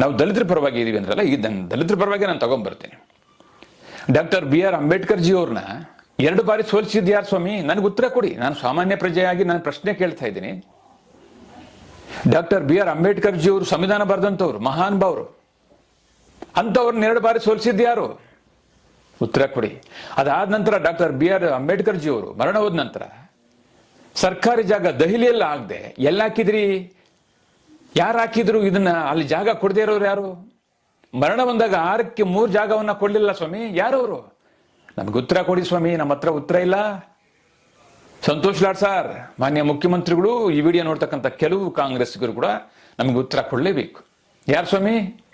ನಾವು ದಲಿತರ ಪರವಾಗಿ ಇದೀವಿ ಅಂದ್ರಲ್ಲ ಈ ದಲಿತರ ಪರವಾಗಿ ನಾನು ತಗೊಂಡ್ಬರ್ತೀನಿ doctor B R Ambedkar ji ಅವ್ರನ್ನ ಎರಡು ಬಾರಿ ಸೋಲಿಸಿದ್ದು ಯಾರು ಸ್ವಾಮಿ? ನನಗೆ ಉತ್ತರ ಕೊಡಿ. ನಾನು ಸಾಮಾನ್ಯ ಪ್ರಜೆಯಾಗಿ ನಾನು ಪ್ರಶ್ನೆ ಕೇಳ್ತಾ ಇದ್ದೀನಿ. Doctor B R Ambedkar ji ಅವರು ಸಂವಿಧಾನ ಬರೆದಂಥವ್ರು, ಮಹಾನ್ ಭಾವರು ಅಂಥವ್ರನ್ನ ಎರಡು ಬಾರಿ ಸೋಲಿಸಿದ್ದು ಯಾರು? ಉತ್ತರ ಕೊಡಿ. ಅದಾದ ನಂತರ doctor B R Ambedkar ji ಅವರು ಮರಣ ಹೋದ ನಂತರ ಸರ್ಕಾರಿ ಜಾಗ ದೆಹಲಿಯಲ್ಲಿ ಆಗದೆ ಎಲ್ಲ ಹಾಕಿದ್ರಿ? ಯಾರು ಹಾಕಿದ್ರು ಇದನ್ನ ಅಲ್ಲಿ ಜಾಗ ಕೊಡದೇ ಇರೋರು ಯಾರು? ಮರಣ ಬಂದಾಗ ಆರಕ್ಕೆ ಮೂರು ಜಾಗವನ್ನ ಕೊಡ್ಲಿಲ್ಲ ಸ್ವಾಮಿ. ಯಾರು ಅವರು? ನಮ್ಗೆ ಉತ್ತರ ಕೊಡಿ ಸ್ವಾಮಿ ನಮ್ಮ ಹತ್ರ ಉತ್ತರ ಇಲ್ಲ. ಸಂತೋಷ್ ಲಾಡ್ ಸರ್, ಮಾನ್ಯ ಮುಖ್ಯಮಂತ್ರಿಗಳು ಈ ವಿಡಿಯೋ ನೋಡ್ತಕ್ಕಂಥ ಕೆಲವು ಕಾಂಗ್ರೆಸ್ಗರು ಕೂಡ ನಮ್ಗೆ ಉತ್ತರ ಕೊಡಲೇಬೇಕು. ಯಾರು ಸ್ವಾಮಿ?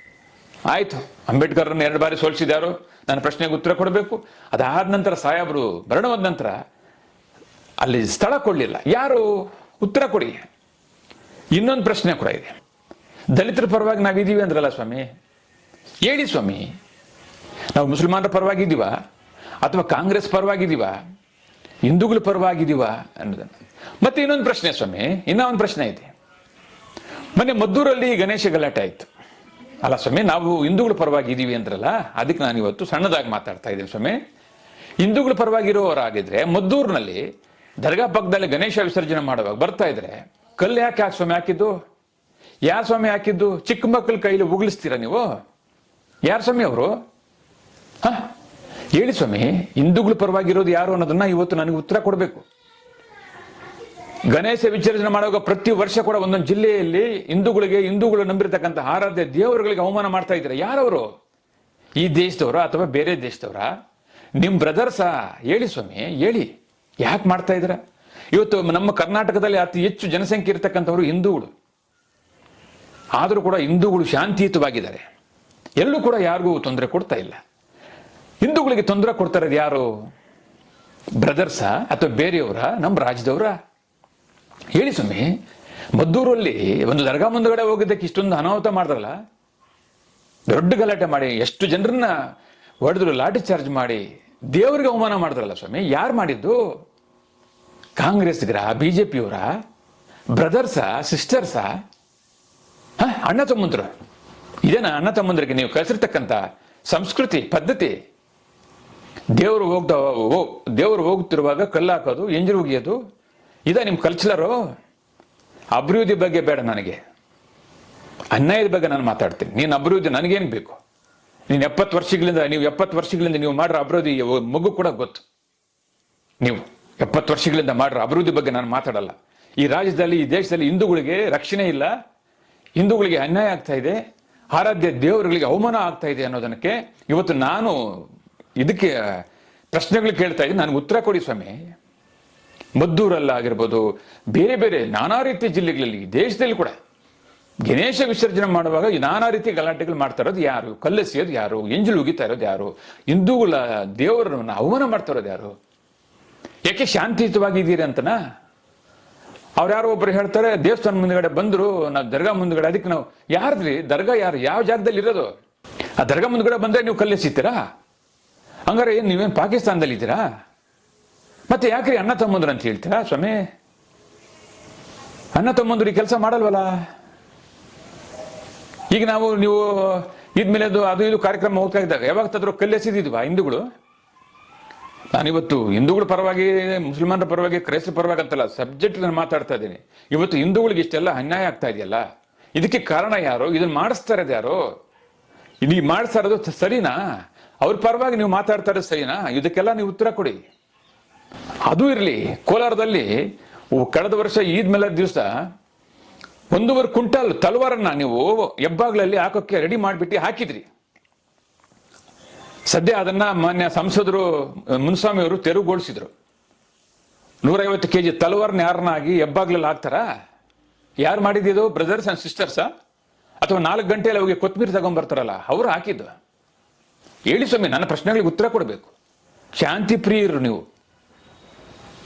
ಆಯ್ತು ಅಂಬೇಡ್ಕರ್ನ ಎರಡು ಬಾರಿ ಸೋಲಿಸಿದ್ಯಾರು? ನನ್ನ ಪ್ರಶ್ನೆಗೆ ಉತ್ತರ ಕೊಡಬೇಕು. ಅದಾದ ನಂತರ ಸಾಹೇಬರು ಮರಣವಾದ ನಂತರ ಅಲ್ಲಿ ಸ್ಥಳ ಕೊಡಲಿಲ್ಲ. ಯಾರು? ಉತ್ತರ ಕೊಡಿ. ಇನ್ನೊಂದು ಪ್ರಶ್ನೆ ಕೂಡ ಇದೆ. ದಲಿತರ ಪರವಾಗಿ ನಾವಿದ್ದೀವಿ ಅಂದ್ರಲ್ಲ ಸ್ವಾಮಿ? ಹೇಳಿ ಸ್ವಾಮಿ. ನಾವು ಮುಸಲ್ಮಾನರ ಪರವಾಗಿದ್ದೀವ? ಅಥವಾ ಕಾಂಗ್ರೆಸ್ ಪರವಾಗಿದ್ದೀವ? ಹಿಂದೂಗಳ ಪರವಾಗಿದ್ದೀವ ಅನ್ನೋದನ್ನು. ಮತ್ತೆ ಇನ್ನೊಂದು ಪ್ರಶ್ನೆ ಸ್ವಾಮಿ, ಇನ್ನೂ ಒಂದು ಪ್ರಶ್ನೆ ಇದೆ. ಮೊನ್ನೆ ಮದ್ದೂರಲ್ಲಿ ಗಣೇಶ ಗಲಾಟೆ ಆಯಿತು. ಅಲ್ಲ ಸ್ವಾಮಿ, ನಾವು ಹಿಂದೂಗಳ ಪರವಾಗಿ ಇದ್ದೀವಿ ಅಂದ್ರಲ್ಲ, ಅದಕ್ಕೆ ನಾನು ಇವತ್ತು ಸಣ್ಣದಾಗಿ ಮಾತಾಡ್ತಾ ಇದ್ದೀನಿ ಸ್ವಾಮಿ. ಹಿಂದೂಗಳ ಪರವಾಗಿರೋರಾಗಿದ್ರೆ ಮದ್ದೂರಿನಲ್ಲಿ ದರ್ಗಾ ಪಕ್ಕದಲ್ಲಿ ಗಣೇಶ ವಿಸರ್ಜನೆ ಮಾಡುವಾಗ ಬರ್ತಾ ಇದ್ರೆ ಕಲ್ಲು ಯಾಕೆ ಯಾಕೆ ಸ್ವಾಮಿ ಹಾಕಿದ್ದು? ಯಾರು ಸ್ವಾಮಿ ಹಾಕಿದ್ದು? ಚಿಕ್ಕ ಮಕ್ಕಳ ಕೈಲಿ ಉಗುಳಿಸ್ತೀರಾ ನೀವು? ಯಾರು ಸ್ವಾಮಿ ಅವರು? ಹ? ಹೇಳಿ ಸ್ವಾಮಿ, ಹಿಂದೂಗಳ ಪರವಾಗಿರೋದು ಯಾರು ಅನ್ನೋದನ್ನ ಇವತ್ತು ನನಗೆ ಉತ್ತರ ಕೊಡಬೇಕು. ಗಣೇಶ ವಿಸರ್ಜನೆ ಮಾಡುವಾಗ ಪ್ರತಿ ವರ್ಷ ಕೂಡ ಒಂದೊಂದು ಜಿಲ್ಲೆಯಲ್ಲಿ ಹಿಂದೂಗಳಿಗೆ, ಹಿಂದೂಗಳು ನಂಬಿರ್ತಕ್ಕಂಥ ಆರಾಧ್ಯ ದೇವರುಗಳಿಗೆ ಅವಮಾನ ಮಾಡ್ತಾ ಇದ್ದಾರೆ? ಯಾರವರು ಈ ದೇಶದವರ ಅಥವಾ ಬೇರೆ ದೇಶದವರ? ನಿಮ್ಮ ಬ್ರದರ್ಸಾ? ಹೇಳಿ ಸ್ವಾಮಿ, ಹೇಳಿ. ಯಾಕೆ ಮಾಡ್ತಾ ಇದ್ದೀರಾ? ಇವತ್ತು ನಮ್ಮ ಕರ್ನಾಟಕದಲ್ಲಿ ಅತಿ ಹೆಚ್ಚು ಜನಸಂಖ್ಯೆ ಇರತಕ್ಕಂಥವರು ಹಿಂದೂಗಳು. ಆದರೂ ಕೂಡ ಹಿಂದೂಗಳು ಶಾಂತಿಯುತವಾಗಿದ್ದಾರೆ. ಎಲ್ಲೂ ಕೂಡ ಯಾರಿಗೂ ತೊಂದರೆ ಕೊಡ್ತಾ ಇಲ್ಲ. ಹಿಂದೂಗಳಿಗೆ ತೊಂದರೆ ಕೊಡ್ತಾ ಇರೋದು ಯಾರು? ಬ್ರದರ್ಸಾ ಅಥವಾ ಬೇರೆಯವರ? ನಮ್ಮ ರಾಜ್ಯದವರ? ಹೇಳಿ ಸ್ವಾಮಿ, ಮದ್ದೂರಲ್ಲಿ ಒಂದು ದರ್ಗಾ ಮುಂದಗಡೆ ಹೋಗಿದ್ದಕ್ಕೆ ಇಷ್ಟೊಂದು ಅನಾಹುತ ಮಾಡಿದ್ರಲ್ಲ? ದೊಡ್ಡ ಗಲಾಟೆ ಮಾಡಿ, ಎಷ್ಟು ಜನರನ್ನ ಹೊಡೆದ್ರು ಲಾಠಿ ಚಾರ್ಜ್ ಮಾಡಿ, ದೇವರಿಗೆ ಅವಮಾನ ಮಾಡಿದ್ರಲ್ಲ ಸ್ವಾಮಿ? ಯಾರು ಮಾಡಿದ್ದು? ಕಾಂಗ್ರೆಸ್ಗರ, ಬಿಜೆಪಿಯವರ, ಬ್ರದರ್ಸಾ, ಸಿಸ್ಟರ್ಸಾ, ಹಾಂ, ಅಣ್ಣ ತಮ್ಮಂದ್ರು. ಇದೇನಾ ಅಣ್ಣ ತಮ್ಮಂದ್ರಿಗೆ ನೀವು ಕಲಿಸಿರ್ತಕ್ಕಂಥ ಸಂಸ್ಕೃತಿ, ಪದ್ಧತಿ? ದೇವರು ಹೋಗ್ತಾ, ಹೋ- ದೇವರು ಹೋಗ್ತಿರುವಾಗ ಕಲ್ಲು ಹಾಕೋದು ಎಂಜರು ಉಗಿಯೋದು ಇದ ನಿಮ್ ಕಲ್ಚರರು? ಅಭಿವೃದ್ಧಿ ಬಗ್ಗೆ ಬೇಡ ನನಗೆ. ಅನ್ಯಾಯದ ಬಗ್ಗೆ ನಾನು ಮಾತಾಡ್ತೀನಿ. ನೀನು ಅಭಿವೃದ್ಧಿ ನನಗೇನು ಬೇಕು? ನೀನು ಎಪ್ಪತ್ತು ವರ್ಷಗಳಿಂದ, ನೀವು ಎಪ್ಪತ್ತು ವರ್ಷಗಳಿಂದ ನೀವು ಮಾಡಿರೋ ಅಭಿವೃದ್ಧಿ, ಮಗು ಕೂಡ ಗೊತ್ತು. ನೀವು. ಎಪ್ಪತ್ತು ವರ್ಷಗಳಿಂದ ಮಾಡ್ರ ಅಭಿವೃದ್ಧಿ ಬಗ್ಗೆ ನಾನು ಮಾತಾಡಲ್ಲ. ಈ ರಾಜ್ಯದಲ್ಲಿ, ಈ ದೇಶದಲ್ಲಿ ಹಿಂದೂಗಳಿಗೆ ರಕ್ಷಣೆ ಇಲ್ಲ. ಹಿಂದೂಗಳಿಗೆ ಅನ್ಯಾಯ ಆಗ್ತಾ ಇದೆ. ಆರಾಧ್ಯ ದೇವರುಗಳಿಗೆ ಅವಮಾನ ಆಗ್ತಾ ಇದೆ ಅನ್ನೋದಕ್ಕೆ ಇವತ್ತು ನಾನು ಇದಕ್ಕೆ ಪ್ರಶ್ನೆಗಳು ಕೇಳ್ತಾ ಇದ್ದೀನಿ. ನನಗೆ ಉತ್ತರ ಕೊಡಿ ಸ್ವಾಮಿ. ಮದ್ದೂರಲ್ಲಾಗಿರ್ಬೋದು ಬೇರೆ ಬೇರೆ ನಾನಾ ರೀತಿಯ ಜಿಲ್ಲೆಗಳಲ್ಲಿ ದೇಶದಲ್ಲಿ ಕೂಡ ಗಣೇಶ ವಿಸರ್ಜನೆ ಮಾಡುವಾಗ ನಾನಾ ರೀತಿ ಗಲಾಟೆಗಳು ಮಾಡ್ತಾ ಇರೋದು ಯಾರು? ಕಲ್ಲೆಸೆಯೋದು ಯಾರು? ಎಂಜಲು ಉಗಿತಾ ಇರೋದು ಯಾರು? ಹಿಂದೂಗಳ ದೇವರನ್ನು ಅವಮಾನ ಮಾಡ್ತಾ ಇರೋದು ಯಾರು? ಯಾಕೆ ಶಾಂತಿಯುತವಾಗಿದ್ದೀರಿ ಅಂತನಾ? ಅವ್ರು ಯಾರೋ ಒಬ್ರು ಹೇಳ್ತಾರೆ, ದೇವಸ್ಥಾನ ಮುಂದ್ಗಡೆ ಬಂದ್ರು, ನಾವು ದರ್ಗಾ ಮುಂದ್ಗಡೆ, ಅದಕ್ಕೆ ನಾವು ಯಾರ್ದ್ರಿ? ದರ್ಗಾ ಯಾರು? ಯಾವ ಜಾಗದಲ್ಲಿ ಇರೋದು? ಆ ದರ್ಗಾ ಮುಂದ್ಗಡೆ ಬಂದ್ರೆ ನೀವು ಕಲ್ಲೆಸಿತೀರಾ? ಹಂಗಾರೆ ಏನು ನೀವೇನು ಪಾಕಿಸ್ತಾನದಲ್ಲಿ ಇದ್ದೀರಾ? ಮತ್ತೆ ಯಾಕ್ರಿ ಅಣ್ಣ ತಮ್ಮಂದ್ರು ಅಂತ ಹೇಳ್ತೀರಾ, ಸ್ವಾಮಿ? ಅಣ್ಣ ತಮ್ಮಂದ್ರು ಈ ಕೆಲಸ ಮಾಡಲ್ವಲ್ಲ? ಈಗ ನಾವು, ನೀವು ಇದ್ಮೇಲೆ ಅದು ಅದು ಇದು ಕಾರ್ಯಕ್ರಮ ಹೋಗ್ತಾ ಇದ್ದಾಗ ಯಾವಾಗ ತದ್ರು ಕಲ್ಲೆಸಿದಿದ್ವಾ ಹಿಂದೂಗಳು? ನಾನಿವತ್ತು ಹಿಂದೂಗಳ ಪರವಾಗಿ, ಮುಸಲ್ಮಾನರ ಪರವಾಗಿ ಕ್ರೈಸ್ತ ಪರವಾಗಿ ಅಂತಲ್ಲ ಸಬ್ಜೆಕ್ಟ್ ನಾನು ಮಾತಾಡ್ತಾ ಇದ್ದೀನಿ. ಇವತ್ತು ಹಿಂದೂಗಳಿಗೆ ಇಷ್ಟೆಲ್ಲ ಅನ್ಯಾಯ ಆಗ್ತಾ ಇದೆಯಲ್ಲ? ಇದಕ್ಕೆ ಕಾರಣ ಯಾರು? ಇದನ್ನ ಮಾಡಿಸ್ತಾ ಇರೋದು ಯಾರು ಇಲ್ಲಿ ಮಾಡಿಸ್ತಾ ಇರೋದು ಸರಿನಾ? ಅವ್ರ ಪರವಾಗಿ ನೀವು ಮಾತಾಡ್ತಾ ಇರೋದು ಸರಿನಾ? ಇದಕ್ಕೆಲ್ಲ ನೀವು ಉತ್ತರ ಕೊಡಿ. ಅದು ಇರಲಿ, ಕೋಲಾರದಲ್ಲಿ ಕಳೆದ ವರ್ಷ ಈದ್ ಮೇಲೆ ದಿವಸ ಒಂದೂವರೆ ಕುಂಟಾಲ್ ತಲವಾರನ್ನ ನೀವು ಹೆಬ್ಬಾಗ್ಲಲ್ಲಿ ಹಾಕೋಕ್ಕೆ ರೆಡಿ ಮಾಡಿಬಿಟ್ಟು ಹಾಕಿದ್ರಿ. ಸದ್ಯ ಅದನ್ನ ಮಾನ್ಯ ಸಂಸದರು ಮುನ್ಸ್ವಾಮಿ ಅವರು ತೆರವುಗೊಳಿಸಿದ್ರು. ನೂರೈವತ್ತು ಕೆಜಿ ತಲವಾರ್ನ ಯಾರನ್ನಾಗಿ ಹೆಬ್ಬಾಗ್ಲಲ್ಲಿ ಹಾಕ್ತಾರಾ? ಯಾರು ಮಾಡಿದ್ದು ಬ್ರದರ್ಸ್ ಅಂಡ್ ಸಿಸ್ಟರ್ಸಾ ಅಥವಾ ನಾಲ್ಕು ಗಂಟೆಯಲ್ಲಿ ಅವಿಗೆ ಕೊತ್ತಂಬರಿ ತಗೊಂಡ್ಬರ್ತಾರಲ್ಲ ಅವರು ಹಾಕಿದ್ದು. ಹೇಳಿ ಸ್ವಾಮಿ, ನನ್ನ ಪ್ರಶ್ನೆಗಳಿಗೆ ಉತ್ತರ ಕೊಡಬೇಕು. ಶಾಂತಿ ಪ್ರಿಯರು ನೀವು.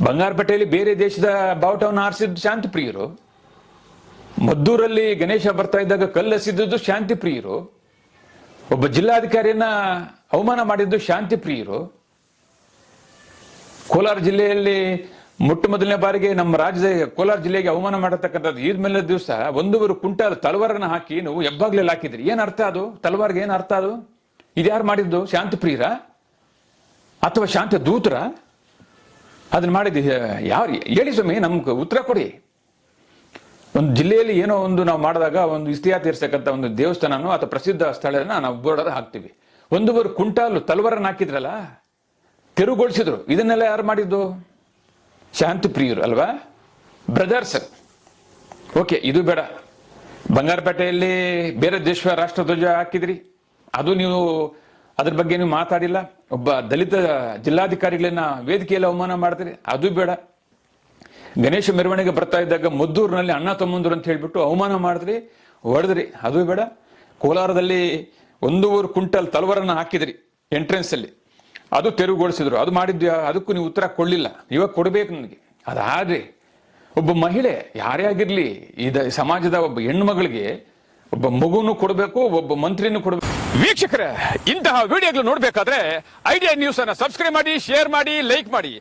ಬಂಗಾರಪೇಟೆಯಲ್ಲಿ ಬೇರೆ ದೇಶದ ಬಾವುಟವನ್ನು ಆರಿಸಿದ್ದು ಶಾಂತಿ ಪ್ರಿಯರು ಮದ್ದೂರಲ್ಲಿ ಗಣೇಶ ಬರ್ತಾ ಇದ್ದಾಗ ಕಲ್ಲೆಸಿದ್ದು ಶಾಂತಿ ಪ್ರಿಯರು ಒಬ್ಬ ಜಿಲ್ಲಾಧಿಕಾರಿಯನ್ನ ಅವಮಾನ ಮಾಡಿದ್ದು ಶಾಂತಿ ಪ್ರಿಯರು. ಕೋಲಾರ ಜಿಲ್ಲೆಯಲ್ಲಿ ಮೊಟ್ಟ ಮೊದಲನೇ ಬಾರಿಗೆ ನಮ್ಮ ರಾಜ್ಯದ ಕೋಲಾರ ಜಿಲ್ಲೆಗೆ ಅವಮಾನ ಮಾಡತಕ್ಕಂಥದ್ದು ಈದ್ ಮೇಲೆ ದಿವಸ ಒಂದೂವರೆ ಕುಂಟಾಲ್ ತಲವಾರನ್ನ ಹಾಕಿ ನೀವು ಹೆಬ್ಬಾಗ್ಲೆಲ್ಲ ಹಾಕಿದ್ರಿ ಏನ್ ಅರ್ಥ ಅದು? ತಲವಾರ್ಗೆ ಏನ್ ಅರ್ಥ ಅದು? ಇದ್ಯಾರು ಮಾಡಿದ್ದು? ಶಾಂತಿ ಪ್ರಿಯರ? ಅಥವಾ ಶಾಂತಿ ದೂತರ? ಅದನ್ನ ಮಾಡಿದ್ದು ಯಾರು? ಹೇಳಿ ಸ್ವಾಮಿ, ನಮ್ಗೆ ಉತ್ತರ ಕೊಡಿ. ಒಂದು ಜಿಲ್ಲೆಯಲ್ಲಿ ಏನೋ ಒಂದು ನಾವು ಮಾಡಿದಾಗ ಒಂದು ಇತಿಹಾಸ ಇರ್ತಕ್ಕಂಥ ಒಂದು ದೇವಸ್ಥಾನನೋ ಅಥವಾ ಪ್ರಸಿದ್ಧ ಸ್ಥಳನ ನಾವು ಬೋರ್ಡರ್ ಹಾಕ್ತೀವಿ. ಒಂದೂವರೆ ಕುಂಟಾಲು ತಲವರನ್ನು ಹಾಕಿದ್ರಲ್ಲ? ತೆರುಗೊಳಿಸಿದ್ರು. ಇದನ್ನೆಲ್ಲ ಯಾರು ಮಾಡಿದ್ದು? ಶಾಂತಿ ಪ್ರಿಯರು, ಅಲ್ವಾ? ಬ್ರದರ್ಸ್ ಓಕೆ ಇದು ಬೇಡ. ಬಂಗಾರಪೇಟೆಯಲ್ಲಿ ಬೇರೆ ದೇಶ, ರಾಷ್ಟ್ರಧ್ವಜ ಹಾಕಿದ್ರಿ. ಅದು ನೀವು ಅದ್ರ ಬಗ್ಗೆ ನೀವು ಮಾತಾಡಿಲ್ಲ. ಒಬ್ಬ ದಲಿತ ಜಿಲ್ಲಾಧಿಕಾರಿಗಳನ್ನ ವೇದಿಕೆಯಲ್ಲಿ ಅವಮಾನ ಮಾಡಿದ್ರಿ ಅದು ಬೇಡ. ಗಣೇಶ ಮೆರವಣಿಗೆ ಬರ್ತಾ ಇದ್ದಾಗ ಮದ್ದೂರಿನಲ್ಲಿ ಅಣ್ಣ ತಮ್ಮಂದರು ಅಂತ ಹೇಳಿಬಿಟ್ಟು ಅವಮಾನ ಮಾಡಿದ್ರಿ, ಹೊಡೆದ್ರಿ. ಅದು ಬೇಡ. ಕೋಲಾರದಲ್ಲಿ ಒಂದೂವರೆ ಕುಂಟಲ್ ತಲವರನ್ನ ಹಾಕಿದ್ರಿ ಎಂಟ್ರೆನ್ಸ್ ಅಲ್ಲಿ. ಅದು ತೆರವುಗೊಳಿಸಿದ್ರು. ಅದು ಮಾಡಿದ್ಯಾ? ಅದಕ್ಕೂ ನೀವು ಉತ್ತರ ಕೊಡಲಿಲ್ಲ. ಇವಾಗ ಕೊಡ್ಬೇಕು ನನಗೆ ಅದಾದ್ರೆ ಒಬ್ಬ ಮಹಿಳೆ ಯಾರೇ ಆಗಿರ್ಲಿ, ಇದ ಸಮಾಜದ ಒಬ್ಬ ಹೆಣ್ಮಗಳಿಗೆ ಒಬ್ಬ ಮಗುನು ಕೊಡಬೇಕು, ಒಬ್ಬ ಮಂತ್ರಿನೂ ಕೊಡಬೇಕು. ವೀಕ್ಷಕರೇ, ಇಂತಹ ವಿಡಿಯೋಗಳು ನೋಡಬೇಕಾದ್ರೆ ಐಡಿಯಾ ನ್ಯೂಸ್ ಅನ್ನ ಸಬ್ಸ್ಕ್ರೈಬ್ ಮಾಡಿ ಶೇರ್ ಮಾಡಿ ಲೈಕ್ ಮಾಡಿ.